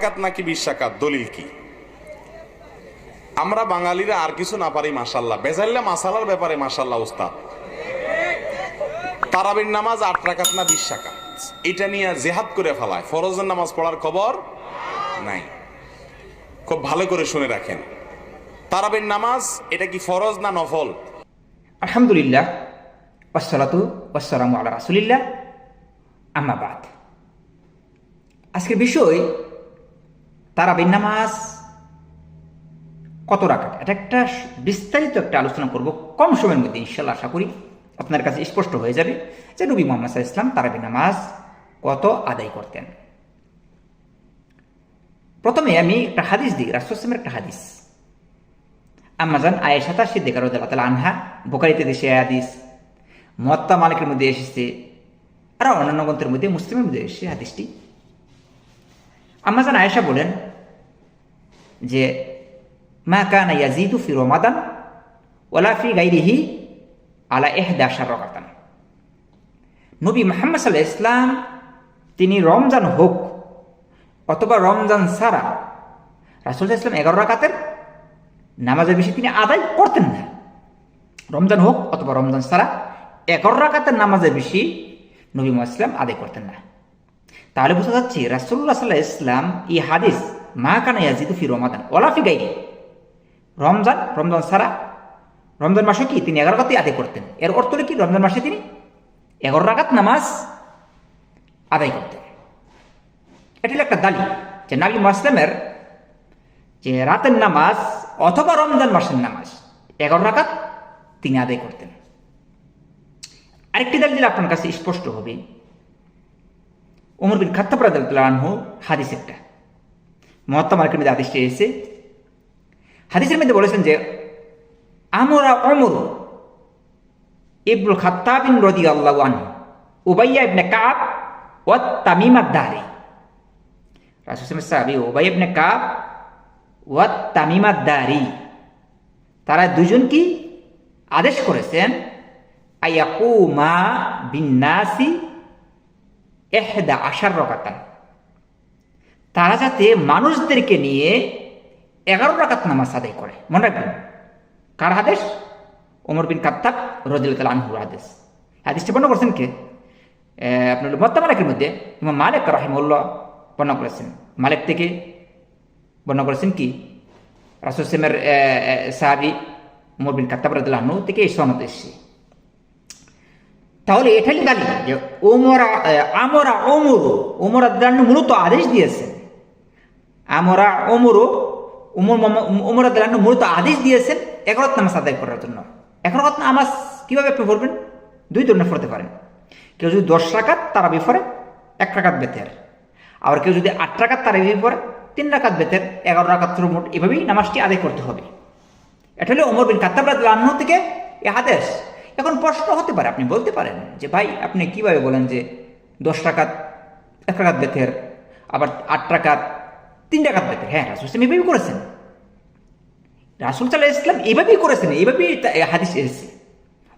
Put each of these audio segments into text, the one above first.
রাকাত নাকি বিশ রাকাত দলিল কি? আমরা বাঙালিরা আর কিছু না পারি মাসাল্লাহ বেজাল্লা মাসালার ব্যাপারে মাসাল্লাহ উস্তাদ। তারাবির নামাজ আট রাকাত না বিশ রাকাত এটা নিয়ে জেহাদ করে ফেলায়। ফরজের নামাজ পড়ার খবর নাই। খুব ভালো করে শুনে রাখেন। তারাবির নামাজ, এটা কি ফরজ না নফল? আলহামদুলিল্লাহ। ওয়াসালামু আলা রাসুলিল্লাহ। আম্মাবাদ আজকের বিষয় তারাবির নামাজ কত রাখা এটা একটা বিস্তারিত একটা আলোচনা করব কম সময়ের মধ্যে ইনশাল্লাহ আশা করি আপনার কাছে স্পষ্ট হয়ে যাবে যে নবী মোহাম্মদ ইসলাম তারাবির নামাজ কত আদায় করতেন। প্রথমে আমি একটা হাদিস দিই রাসুসলামের একটা হাদিস। আম্মাজান আয়েশাতা সিদ্দিকার তালা আনহা বোকারিতে দেশে হাদিস মত্তা মালিকের মধ্যে এসেছে আর অন্যান্য গ্রন্থের মধ্যে, মুসলিমের মধ্যে এসেছে হাদিসটি। আম্মাজান আয়েশা বলেন যে মা কানা ইয়াজিদু ফি রমাদান ওলা ফি গাইরিহি আলা এহ এহদা রকাতান নবী মোহাম্মদ সাল্লাহ ইসলাম তিনি রমজান হোক অথবা রমজান সারা রাসুল ইসলাম এগারো রাকাতের নামাজের বেশি তিনি আদায় করতেন না। রমজান হোক অথবা রমজান সারা এগারো রাকাতের নামাজের বেশি নবী ইসলাম আদায় করতেন না। তাহলে বোঝা যাচ্ছে রাসুল্লাহ সাল্লাহ ইসলাম ই হাদিস মা কানা ইয়াজিদু ফি রমাদান ওলাফি গাইরি। রমজান রমজান ছাড়া রমজান মাসে কি তিনি এগারো রাকাতই আদায় করতেন? এর অর্থ কি? রমজান মাসে তিনি এগারো রাকাত নামাজ আদায় করতেন। এটা হলো একটা দালি যে নাবি মাসলামের যে রাতের নামাজ অথবা রমজান মাসের নামাজ এগারো রাকাত তিনি আদায় করতেন। আরেকটি দালি দিলে আপনার কাছে স্পষ্ট হবে। ওমর বিন খাত্তাব হাদিস একটা মহাত্মা মার্কের মধ্যে হাদিসটি এসে হাদিসের মধ্যে বলেছেন যে, আমরা অমর ইবনুল খাত্তাবিন রদি আল্লাহ আনহু, উবাইয়া ইবনে কাব ও তামিমা দারি রাসুসলামের সাহাবি উবাই ইবনে কাব ও তামিমা দারি তারা দুজন কি আদেশ করেছেন, আয়াকুমা বিন্নাসি এহদা আশার রকাতান। তারা যাতে মানুষদেরকে নিয়ে এগারো রাকাত নামাজ আদায় করে। মনে রাখবেন? কার হাদেশ ওমর বিন কাত্তাব রদিল আনহুর আদেশ হাদিসটি বর্ণনা করছেন কে? আপনার মত্তা মালিকের মধ্যে ইমাম মালিক রাহিমুল্লাহ বর্ণনা করেছেন। মালিক থেকে বর্ণনা করেছেন কি? রাসুসেমের সাহাবি ওমর বিন কাত্তাব রদিল আনহু থেকে এই সনদ এসছে। তাহলে এটাই গালি যে ওমরা আমরা ওমরু ওমর আদান্ন মূলত আদেশ দিয়েছেন। আমরা ওমরু উমর উমর আদান্ন মূলত আদেশ দিয়েছেন এগারত নামাজ আদায় করার জন্য। এগারত নামাজ কীভাবে আপনি পড়বেন? দুই ধরনের পড়তে পারেন। কেউ যদি দশ রাকাত তারা বিফরে এক রাকাত বেতের। আবার কেউ যদি আট রাকাত তারা বিফরে তিন রাকাত বেতের, এগারো রাকাত মোট। এভাবেই নামাজটি আদায় করতে হবে। এটা হলো ওমর বিন কাত্তাব থেকে এ আদেশ এখন প্রশ্ন হতে পারে, আপনি বলতে পারেন যে, ভাই, আপনি কীভাবে বলেন যে দশ টাকাত এক টাকাত বেতের, আবার আট টাকাত তিন টাকাত বেতের হ্যাঁ রাসুল ইসলাম এভাবেই করেছেন। রাসুল সাল্লাহ ইসলাম এভাবেই করেছেন এইভাবেই হাদিস এসেছে।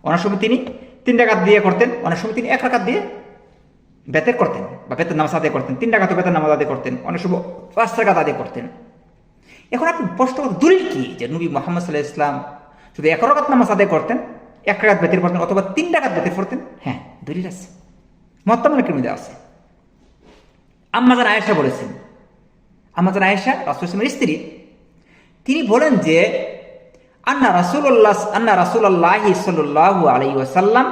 অনেক সময় তিনি তিন টাকাত দিয়ে করতেন, অনেক সময় তিনি এক টাকাত দিয়ে বেতের করতেন বা বেতের নামাজ আদায় করতেন তিন টাকাতে বেতের নামাজ আদায় করতেন, অনেক সময় পাঁচ টাকাত আদায় করতেন। এখন আপনি প্রশ্ন দলিল কি যে নবী মোহাম্মদ সাল্লাহ ইসলাম শুধু এক রকাত নামাজ আদায় করতেন, এক টাকাত বেতের পড়তেন অথবা তিন টাকাত বেতের পড়তেন? হ্যাঁ দলিল আছে। মত্তামালিকের মধ্যে আছে। আম্মাজান আয়েশা বলেছেন আম্মাজান আয়েশা রাসুলের স্ত্রী, তিনি বলেন যে, আন্না রাসুল্লাহ আন্না রাসুল্লাহ সাল্লাহ আলাই ওয়াসাল্লাম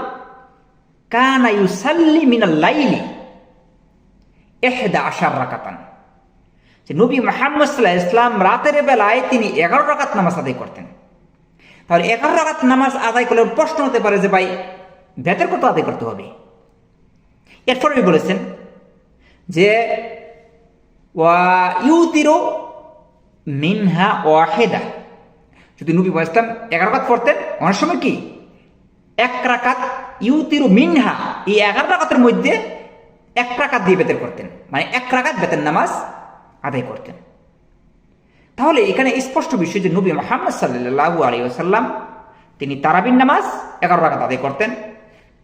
কানা ইউসাল্লি মিনাল লাইলি এহদা আশার রাকাতান। যে নবী মাহমদ সাল্লাহ ইসলাম রাতের বেলায় তিনি এগারো রাকাত নামাজ আদায় করতেন। তাহলে এগারো রাকাত নামাজ আদায় করলে প্রশ্ন হতে পারে যে, ভাই বেতের কত আদায় করতে হবে? এরপর বলেছেন যে মিনহা ওয়াহেদা। যদি নবী ইসলাম এগারো রাকাত পড়তেন, অনেক সময় কি? এক রাকাত ইউতিরু মিনহা, এই এগারো রাকাতের মধ্যে এক রাকাত দিয়ে বেতের করতেন। মানে এক রাকাত বেতের নামাজ আদায় করতেন। তাহলে এখানে স্পষ্ট বিষয় যে নবী মোহাম্মদ সাল্লাহ আলী আসাল্লাম তিনি তারাবিন নামাজ এগারো রাখাত আদায় করতেন,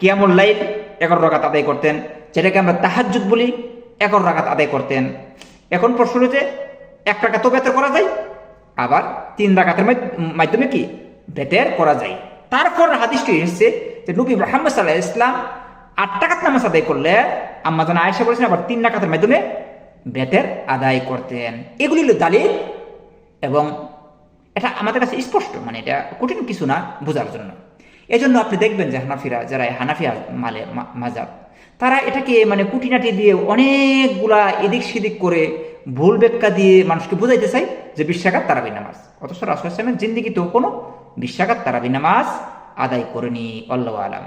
কিয়ামুল লাইল এগারো রাখাত আদায় করতেন, যেটাকে আমরা তাহাজুদ বলি, এগারো রাখাত আদায় করতেন। এখন প্রশ্ন যে, এক টাকা তো বেতর করা যায়, আবার তিন মাধ্য- মাধ্যমে কি বেতের করা যায়? তারপর হাদিসটি এসেছে যে, নবী মোহাম্মদ সাল্লাহ ইসলাম আট টাকাত নামাজ আদায় করলে আম্মাজান আয়েশা বলেছেন, আবার তিন রাকাতের মাধ্যমে বেতের আদায় করতেন। এগুলি হলো দালিল এবং এটা আমাদের কাছে স্পষ্ট মানে এটা কঠিন কিছু না বোঝার জন্য। এজন্য আপনি দেখবেন যে হানাফিরা, যারা হানাফিয়া মালে মাজাব, তারা এটাকে মানে কুটিনাটি দিয়ে অনেকগুলা এদিক সেদিক করে ভুল ব্যাখ্যা দিয়ে মানুষকে বোঝাইতে চাই যে বিশ্বাঘাত তারাবি নামাজ। অথচ রাসুল ইসলামের জিন্দিগিতেও কোনো বিশ্বাঘাত তারাবি নামাজ আদায় করেনি অল্লাহ আলাম।